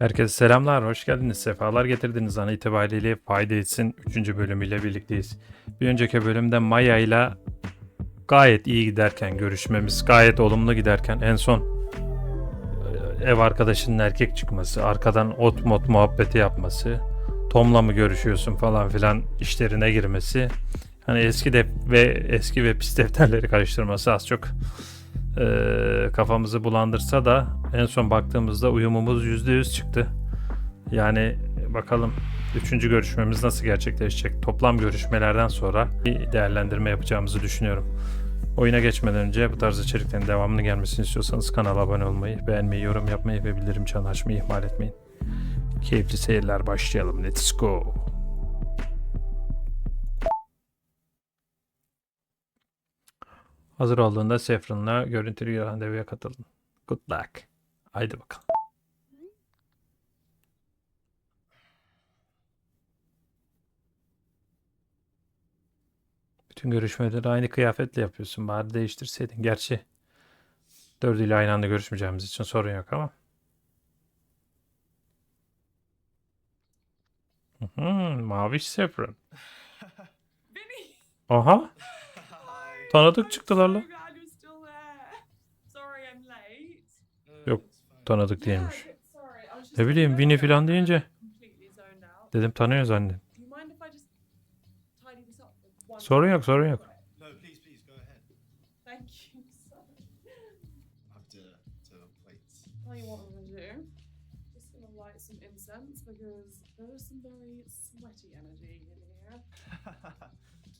Herkese selamlar, hoş geldiniz, sefalar getirdiniz. An itibariyle Fayda Etsin 3. bölümüyle birlikteyiz. Bir önceki bölümde Maya ile gayet iyi giderken, görüşmemiz gayet olumlu giderken en son e, ev arkadaşının erkek çıkması, arkadan ot mot muhabbeti yapması, Tom'la mı görüşüyorsun falan filan işlerine girmesi, hani eski de ve eski ve pis defterleri karıştırması az çok e, kafamızı bulandırsa da en son baktığımızda uyumumuz %100 çıktı. Yani bakalım üçüncü görüşmemiz nasıl gerçekleşecek? Toplam görüşmelerden sonra bir değerlendirme yapacağımızı düşünüyorum. Oyuna geçmeden önce bu tarz içeriklerin devamını gelmesini istiyorsanız kanala abone olmayı, beğenmeyi, yorum yapmayı ve bildirim çanı açmayı ihmal etmeyin. Keyifli seyirler başlayalım. Let's go. Hazır olduğunda Saffron'la görüntülü randevuya katıldın. Good luck. Haydi bakalım. Bütün görüşmeleri aynı kıyafetle yapıyorsun. Bari değiştirseydin. Gerçi dördüyle aynı anda görüşmeyeceğimiz için sorun yok ama. Hı hı, Maviş Saffron. Aha. Tanıdık çıktılar lan. Yok, Tanıdık değilmiş. Ne bileyim Winnie falan deyince dedim tanıyor zannet. Sorun yok, sorun yok.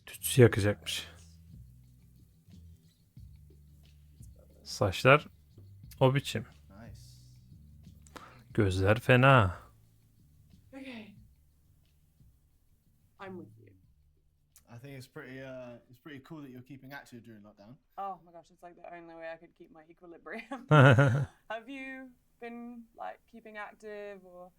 Tütsü yakacakmış. Saçlar o biçim. nice. Gözler fena. Okay. I'm with you. I think it's pretty uh it's pretty cool that you're keeping active during lockdown. Oh my gosh, it's like the only way I could keep my equilibrium. Have you been like keeping active or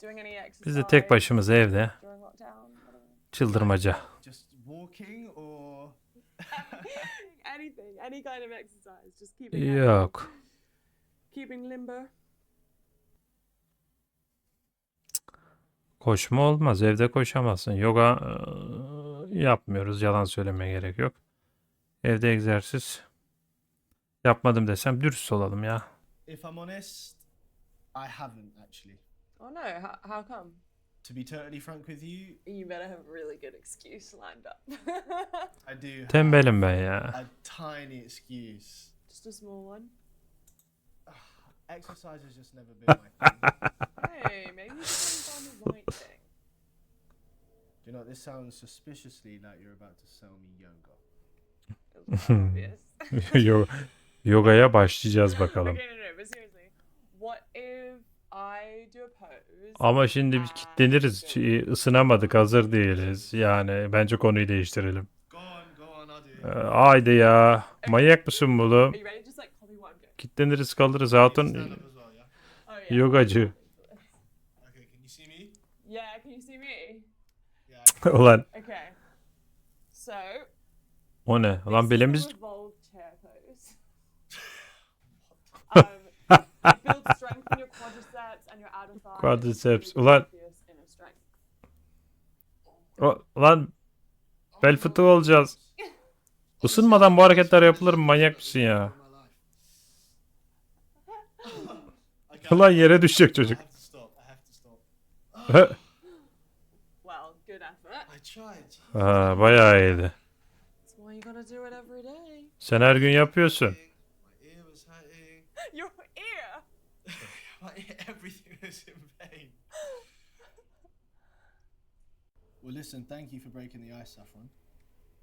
doing any exercise? Biz de tek başımıza evde during lockdown. Whatever. çıldırmaca. Just walking or Anything, any kind of exercise, just keeping. Yok. keeping limber. Koşma olmaz. Evde koşamazsın. Yoga eee, yapmıyoruz. Yalan söylemeye gerek yok. Evde egzersiz yapmadım desem dürüst olalım ya. if I'm honest, I haven't actually. Oh no, how, how come? To be totally frank with you, You better have a really good excuse lined up. I do have Tembelim ben ya. a tiny excuse. just a small one. Exercise has just never been my thing. Hey, maybe you find the right thing. Do you know this sounds suspiciously like you're about to sell me yoga. Yogaya başlayacağız bakalım. Okay, no, no, but seriously, what if? Ama şimdi bir kitleniriz. Isınamadık. Hazır değiliz. Yani bence konuyu değiştirelim. Ee, haydi ya. Manyak mısın doing. Kitleniriz kalırız hatun. Yogacı. Okay, can you see me? Yeah, can you see me? Yeah. Ulan Okay. So. o ne? Lan belimiz quadriceps Ulan. Ulan bel fıtığı olacağız. Isınmadan bu hareketler yapılır mı? Manyak mısın ya? Ulan yere düşecek çocuk. Ha, bayağı iyiydi. Sen her gün yapıyorsun. My ear was hurting. Your ear. My ear, everything was in pain. Well, listen, thank you for breaking the ice, Saffron.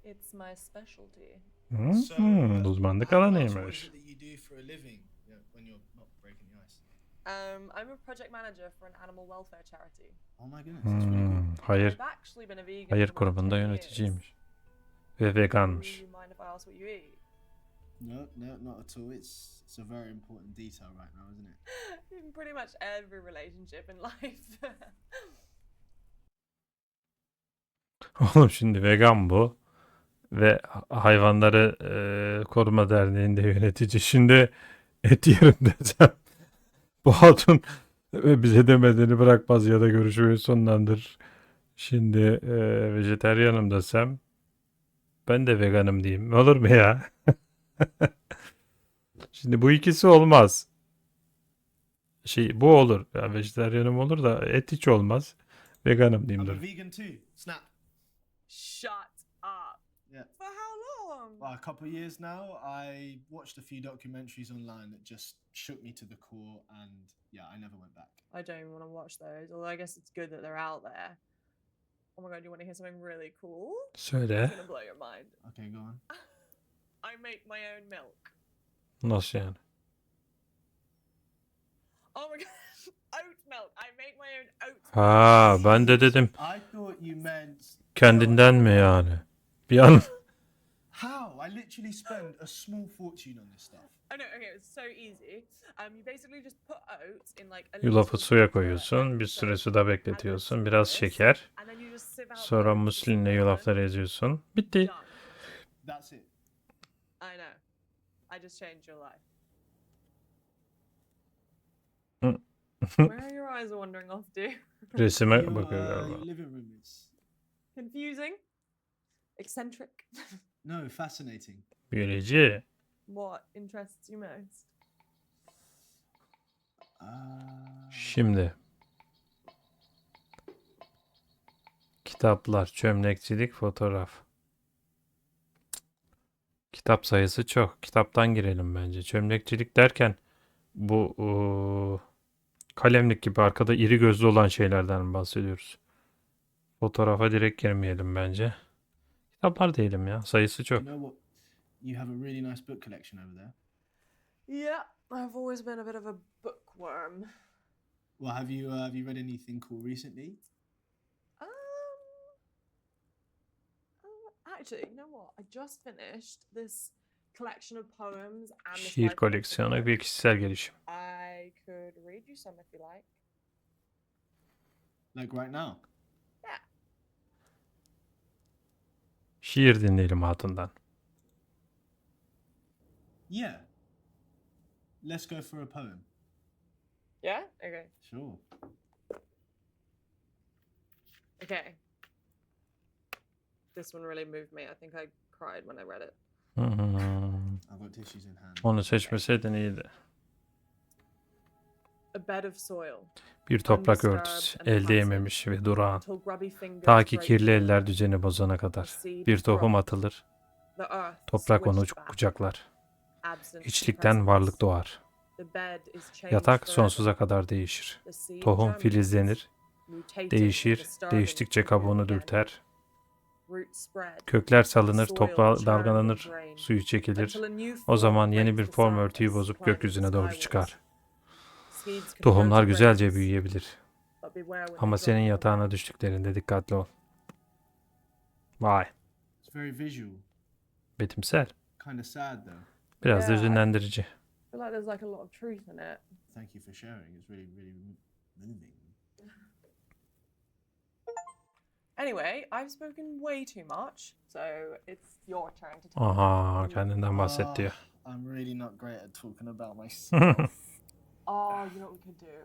It's my specialty. Hmm, uzmanlık how- what is alanıymış. it that you do for a living when you're not breaking the ice? Um, I'm a project manager for an animal welfare charity. Oh my goodness, that's really cool. Hmm, hayır, I've actually been a vegan hayır for 10 years. yöneticiymiş. Ve Do veganmış. you mind if I ask what you eat? No, no, not at all. It's it's a very important detail right now, isn't it? In pretty much every relationship in life. Oğlum şimdi vegan bu. Ve ha- hayvanları eee, koruma derneğinde yönetici. Şimdi et yerim desem. Bu hatun Ve bize demediğini bırakmaz ya da görüşmeyi sonlandırır. Şimdi e, vejeteryanım desem ben de veganım diyeyim. Olur mu ya? Şimdi bu ikisi olmaz. Şey bu olur. Ya vejeteryanım olur da et hiç olmaz. Veganım diyeyim dur. Vegan too. Snap. Shut up. Yeah. For how long? Well, a couple of years now, I watched a few documentaries online that just shook me to the core, and yeah, I never went back. I don't even want to watch those. Although I guess it's good that they're out there. Oh my god, do you want to hear something really cool? Söyle. It's gonna blow your mind. Okay, go on. I make my own milk. Nasıl yani? Oh my god, oat milk. I make my own oat. milk. Ha ben de dedim I thought you meant kendinden mi yani? Bir an how? I literally spend a small fortune on this stuff. Oh no, okay, it's so easy. Um, you basically just put oats in like a yulafı suya koyuyorsun. Bir süre suda bekletiyorsun. Biraz şeker. and then you just sieve out Sonra muslinle yulafları eziyorsun. Bitti. done. That's it. I know. I just changed your life. Mm. Where are your eyes wandering off to? Resime bakıyor uh, galiba. your living room is Confusing? Eccentric? no fascinating. Biyoloji. what interests you most? Uh, Şimdi. Kitaplar, çömlekçilik, fotoğraf. Kitap sayısı çok. Kitaptan girelim bence. Çömlekçilik derken bu ıı, kalemlik gibi arkada iri gözlü olan şeylerden bahsediyoruz? Fotoğrafa direkt girmeyelim bence. Kitaplar diyelim ya. Sayısı you çok. know what? You have a really nice book collection over there. Yeah, I've always been a bit of a bookworm. Well, have you uh, have you read anything cool recently? Um, uh, actually, you know what? I just finished this collection of poems and this Şiir koleksiyonu bir kişisel gelişim. I could read you some if you like. Like right now? Şiir dinleyelim hatundan. Yeah. Let's go for a poem. Yeah. Okay. Sure. Okay. This one really moved me. I think I cried when I read it. Hmm, I've got tissues in hand. Onu seçmeseydin iyiydi. Bir toprak örtüsü, elde yememiş ve durağan. Ta ki kirli eller düzeni bozana kadar. Bir tohum atılır, toprak onu kucaklar. Hiçlikten varlık doğar. Yatak sonsuza kadar değişir. Tohum filizlenir, değişir, değiştikçe kabuğunu dürter. Kökler salınır, toprağa dalgalanır, suyu çekilir. O zaman yeni bir form örtüyü bozup gökyüzüne doğru çıkar. Tohumlar güzelce büyüyebilir. Ama senin yatağına düştüklerinde dikkatli ol. Vay, It's very visual. betimsel. Kind of sad though. Biraz da Yeah. hüzünlendirici. I feel like there's like a lot of truth in it. Thank you for sharing. It's really, really m- moving. Anyway, I've spoken way too much, so it's your turn to tell Aha, kendinden bahset Ah, diyor. I'm really not great at talking about myself. Oh, you know what we could do?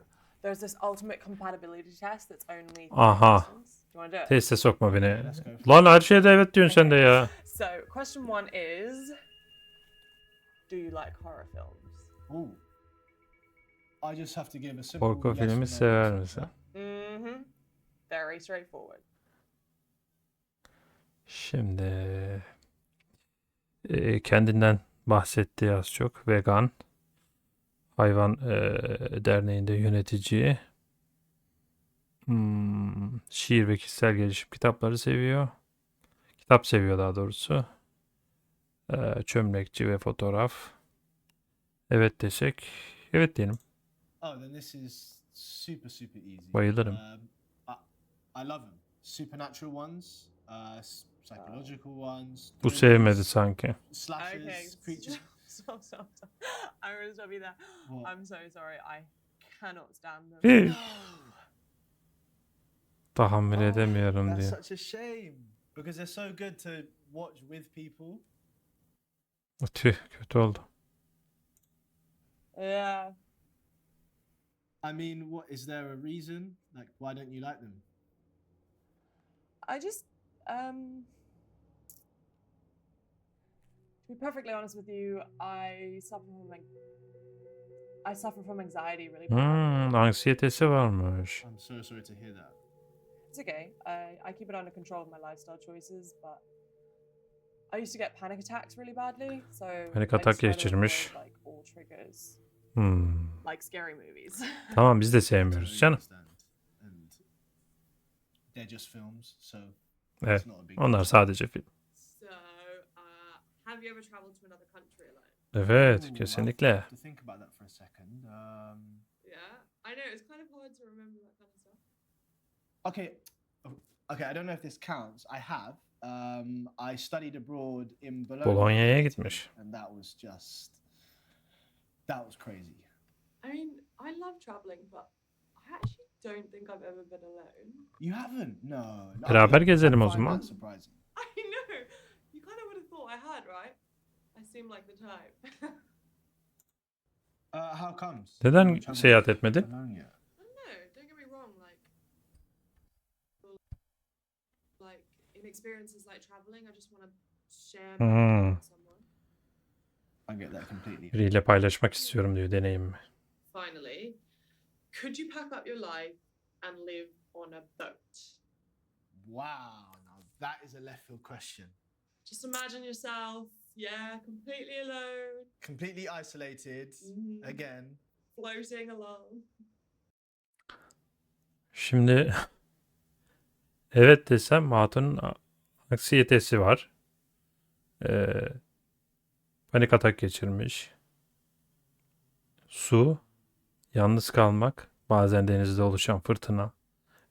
There's this ultimate compatibility test that's only three Aha. questions. Do you want to do it? Teste sokma beni. Let's go. Lan her şeyde evet diyorsun sen de ya. So, question one is Do you like horror films? Ooh. I just have to give a simple Korku yes or filmi no sever answer. misin? Mm hmm. Very straightforward. Şimdi e, kendinden bahsetti az çok. Vegan. Hayvan e, derneğinde yönetici. Hmm, şiir ve kişisel gelişim kitapları seviyor. Kitap seviyor daha doğrusu. E, çömlekçi ve fotoğraf. Evet desek. Evet diyelim. Oh, then this is super, super easy. Bayılırım. Um, I, I love them. Supernatural ones, uh, psychological ones. Bu sevmedi sanki. Slashers, Okay. creatures. Stop, stop, stop. I'm going to stop you there. What? I'm so sorry. I cannot stand them. No! tahammül Oh, edemiyorum That's diyor. such a shame because they're so good to watch with people. Tüh kötü oldu. Yeah. I mean, what is there a reason? Like, why don't you like them? I just um to be perfectly honest with you, I suffer from like I suffer from anxiety really bad. Hmm, anksiyetesi varmış. I'm so sorry to hear that. It's okay. I, I keep it under control with my lifestyle choices, but I used to get panic attacks really badly, so Panik atak geçirmiş. like all triggers, Hmm. like scary movies. Tamam biz de sevmiyoruz canım. they're just films, so Evet. it's not a big Onlar sadece film. so, have you ever traveled to another country alone? Evet Ooh, I'll kesinlikle. have to think about that for a second. Um, Yeah, I know it's kind of hard to remember that kind of stuff. okay, oh, okay. I don't know if this counts. I have. Um, I studied abroad in Bologna, Bolonya'ya Italy, gitmiş. and that was just that was crazy. I mean, I love traveling, but I actually don't think I've ever been alone. You haven't? No. no Beraber I gezelim o find zaman. that surprising. Seem like the type. Uh, how comes? Neden seyahat to etmedin? Bologna? I don't know. Don't get me wrong. Like, like in experiences like traveling, I just want to share my Hmm. with someone. I get that completely. Biriyle paylaşmak istiyorum diyor deneyimimi. Finally, could you pack up your life and live on a boat? Wow, now that is a left field question. Just imagine yourself, yeah, completely alone, Completely isolated Mhm. again. floating along. Şimdi evet desem Hatun'un anksiyetesi var. Ee, panik atak geçirmiş. Su, yalnız kalmak, bazen denizde oluşan fırtına.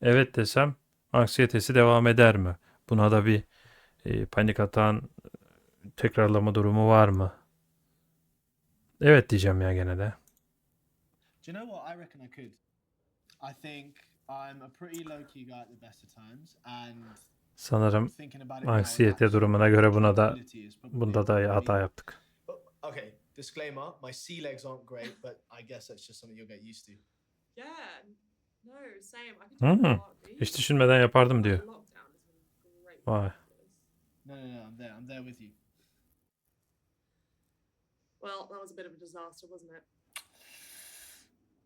Evet desem anksiyetesi devam eder mi? Buna da bir e, panik atağın e, tekrarlama durumu var mı? Evet diyeceğim ya gene de. Do you know what? I reckon I could. I think I'm a pretty low key guy at the best of times, and Sanırım anksiyete durumuna göre buna da bunda da hata yaptık. Okay, disclaimer: my sea legs aren't great, but I guess that's just something you'll get used to. Yeah, no, same. I could Hmm, Hiç düşünmeden yapardım diyor. Vay. No, no, no. I'm there. I'm there with you. Well, that was a bit of a disaster, wasn't it?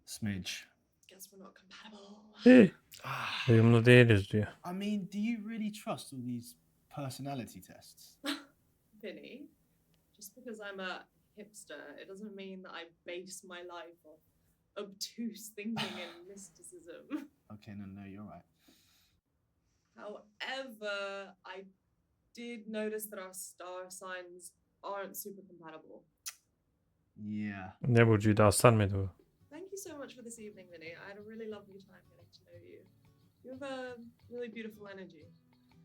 Smidge. Guess we're not compatible. İyi. Ah, Uyumlu değiliz diyor. I mean, do you really trust all these personality tests? Vinny, just because I'm a hipster, it doesn't mean that I base my life off obtuse thinking and mysticism. Okay, no, no, you're right. However, I did notice that our star signs aren't super compatible. Yeah. Ne burcuydu? Aslan mıydı bu? Thank you so much for this evening, Vinny. I had a really lovely time getting to know you. You have a really beautiful energy.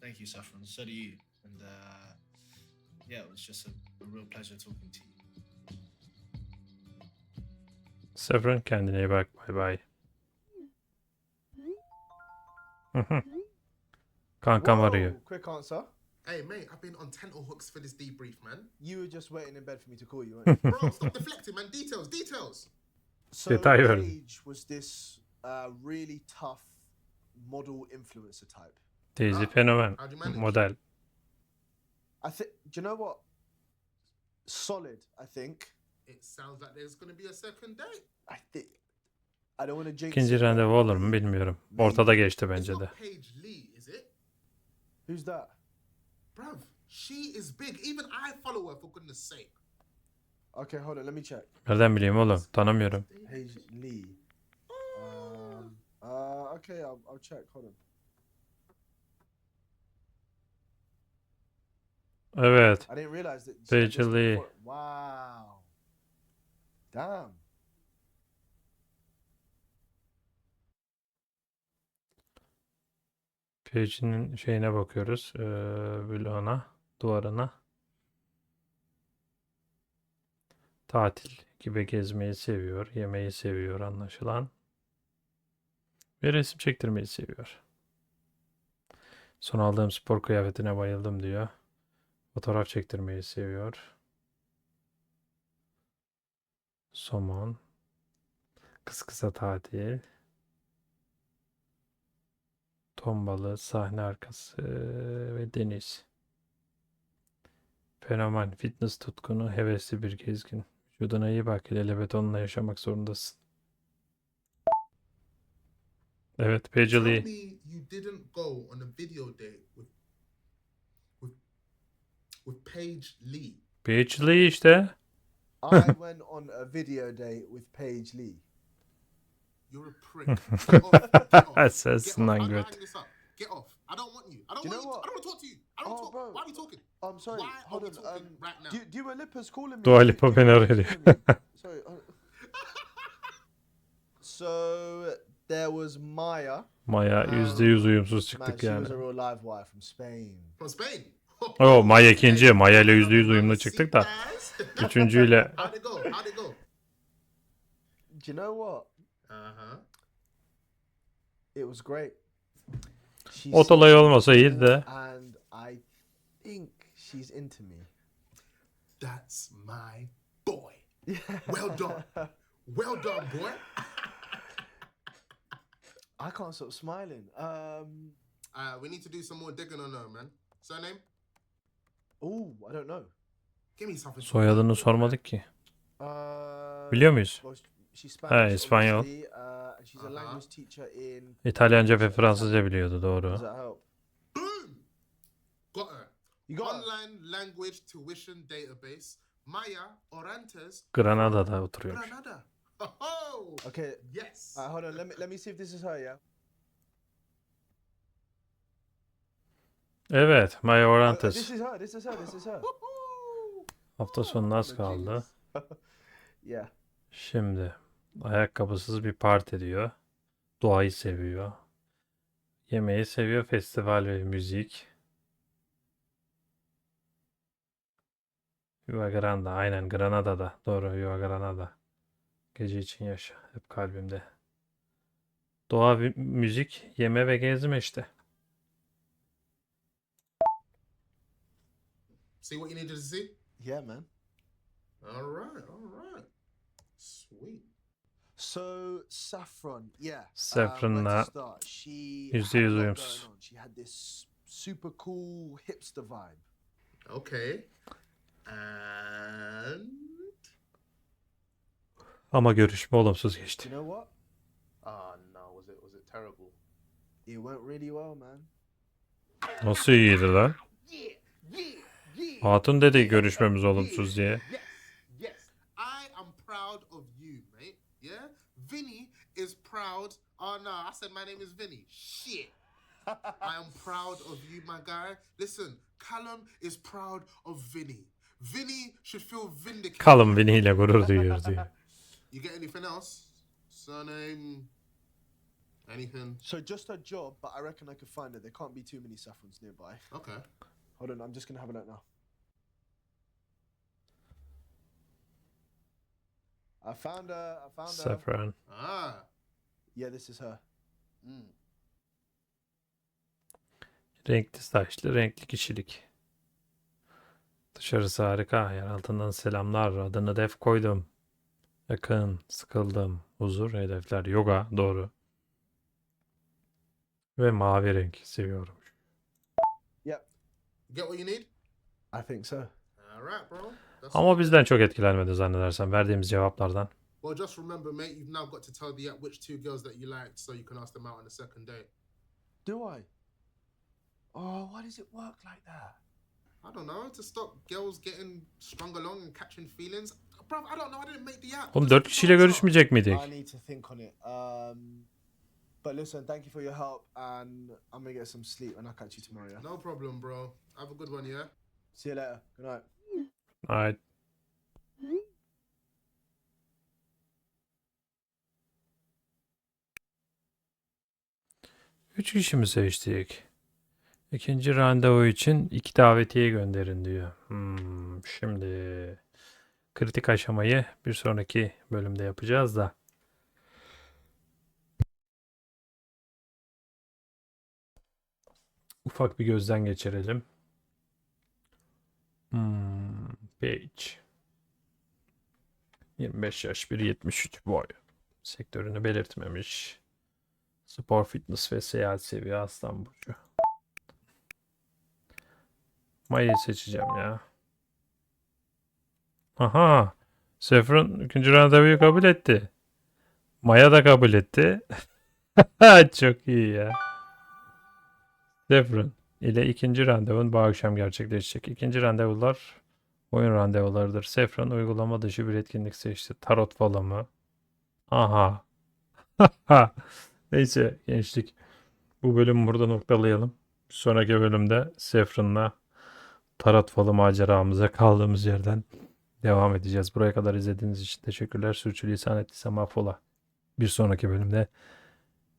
Thank you, Saffron. So do you. And uh, yeah, it was just a, a real pleasure talking to you. Severin kendine iyi bak. Bay bay. Hı hı. Kankam arıyor. Whoa, Quick answer. Hey mate, I've been on tenterhooks for this debrief, man. You were just waiting in bed for me to call you, weren't you? Bro, stop deflecting, man. Details, details. so Detay. Paige was this uh, really tough model influencer type. Daisy Ah, fenomen. how'd you manage? Model. I think. Do you know what? Solid. I think. It sounds like there's gonna be a second date. I think. I don't want to jinx. İkinci it, randevu olur mu bilmiyorum. Ortada geçti It's bence not de. Paige Lee, is it? Who's that? Bruv, she is big. Even I follow her for goodness sake. Okay, hold on. Let me check. Nereden bileyim oğlum? Tanımıyorum. Paige Lee. Um. Uh. Okay. I'll, I'll check. Hold on. Evet. I didn't realize that. she Paige had this Lee. before- Wow. Damn. Page'in şeyine bakıyoruz. Ee, vloguna, duvarına. Tatil gibi gezmeyi seviyor. Yemeği seviyor anlaşılan. Ve resim çektirmeyi seviyor. Son aldığım spor kıyafetine bayıldım diyor. Fotoğraf çektirmeyi seviyor. Somon. Kız kısa tatil. Ton balığı, sahne arkası ve deniz. Fenomen, fitness tutkunu, hevesli bir gezgin. Vücuduna iyi bak, ilelebet onunla yaşamak zorundasın. Evet, me you didn't go on a video date with with with Paige Lee. Paisley işte. I went on a video date with Paige Lee. You're a prick. Get off. Get off. Hanging this up. Get off. I don't want you. I don't Do you want know you. what? I don't want to talk to you. I don't Oh, talk. bro. Why are we talking? I'm sorry. Why are hold we on. talking Um, right now? Du- Dua Lipa's calling me. Dua Lipa beni arıyor. Sorry. So there was Maya. Maya yüzde yüz uyumsuz Man, çıktık she yani. was a real live wire from Spain. From Spain. Oo, Maya ikinci. Maya ile yüzde yüz uyumlu çıktık da. Üçüncüyle How'd it go? How'd it go? Do you know what? Huh. It was great. She ot olayı olmasa iyiydi de. and I think she's into me. That's my boy. Well done. Well done, boy. I can't stop smiling. Um. Uh, we need to do some more digging on her, man. Surname? Oh, I don't know. Give me something. Soyadını sormadık ki. Uh, Biliyor muyuz? Spanish, İspanyol. obviously, and she's a language teacher in. İtalyanca ve Fransızca biliyordu doğru. Does that help? Boom! Got her. You got her? Online language tuition database. Maya Orantes Granada'da. Granada. Oh, Okay. yes. Uh, hold on. Let me let me see if this is her. Yeah. Evet, Maya Uh, uh, Orantes. this is her. This is her. This is her. Hafta sonu az kaldı. Yeah. Şimdi ayakkabısız bir parti diyor. Doğayı seviyor. Yemeği seviyor, festival ve müzik. Yuva Granda, aynen Granada'da. Doğru, Yuva Granada. Gece için yaşa, hep kalbimde. Doğa, müzik, yeme ve gezme işte. See what you needed to see? Yeah, man. All right, all right. Sweet. So Saffron, yeah. uh, Saffron'la yüzde yüz uyumsuz. She had this super cool hipster vibe. Okay. And Ama görüşme olumsuz geçti. you know what? Ah, no, was it was it terrible? It went really well, man. Nasıl iyiydi lan? yeah, yeah, yeah. Hatun dedi görüşmemiz olumsuz diye. Vinny is proud. Oh no, I said my name is Vinny. Shit. I am proud of you, my guy. Listen, Callum is proud of Vinny. Vinny should feel vindicated. Callum Vinny ile gurur duyuyor diyor. You get anything else? Surname? Anything? So just a job, but I reckon I could find it. There can't be too many Saffrons nearby. Okay. Hold on, I'm just gonna have a look now. I found her. I found her. Ah. Yeah, this is her. Mm. Renkli saçlı, renkli kişilik. Dışarısı harika. Yer altından selamlar. Adını def koydum. Yakın, sıkıldım. Huzur, hedefler, yoga. Doğru. Ve mavi renk seviyorum. You get what you need? I think so. All right, bro. Ama bizden çok etkilenmedi zannedersem verdiğimiz cevaplardan. Well, just remember, mate, you've now got to tell the app which two girls that you liked so you can ask them out on the second date. Do I? Oh, why does it work like that? I don't know, to stop girls getting strung along and catching feelings. Bro, I don't know, I didn't make the app. Oğlum dört kişiyle görüşmeyecek miydik? I need to think on it. Um, but listen, thank you for your help, and I'm gonna get some sleep, and I'll catch you tomorrow. Yeah. No problem, bro. Have a good one, yeah? See you later. Good night. Ay. Üç kişi mi seçtik? İkinci randevu için iki davetiye gönderin diyor. Hmm, şimdi kritik aşamayı bir sonraki bölümde yapacağız da. Ufak bir gözden geçirelim. Hmm, page. 25 yaş, 1.73 boy. Sektörünü belirtmemiş. Spor, fitness ve seyahat seviye Aslan Burcu. Maya'yı seçeceğim ya. Aha. Saffron ikinci randevuyu kabul etti. Maya da kabul etti. Çok iyi ya. Saffron ile ikinci randevun bu akşam gerçekleşecek. İkinci randevular oyun randevularıdır. Saffron uygulama dışı bir etkinlik seçti. Tarot falı mı? Aha. Neyse gençlik. Bu bölümü burada noktalayalım. Sonraki bölümde Saffron'la tarot falı maceramıza kaldığımız yerden devam edeceğiz. Buraya kadar izlediğiniz için teşekkürler. Sürçülisan ettiysem affola. Bir sonraki bölümde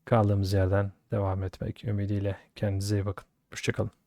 kaldığımız yerden devam etmek ümidiyle kendinize iyi bakın. Hoşçakalın.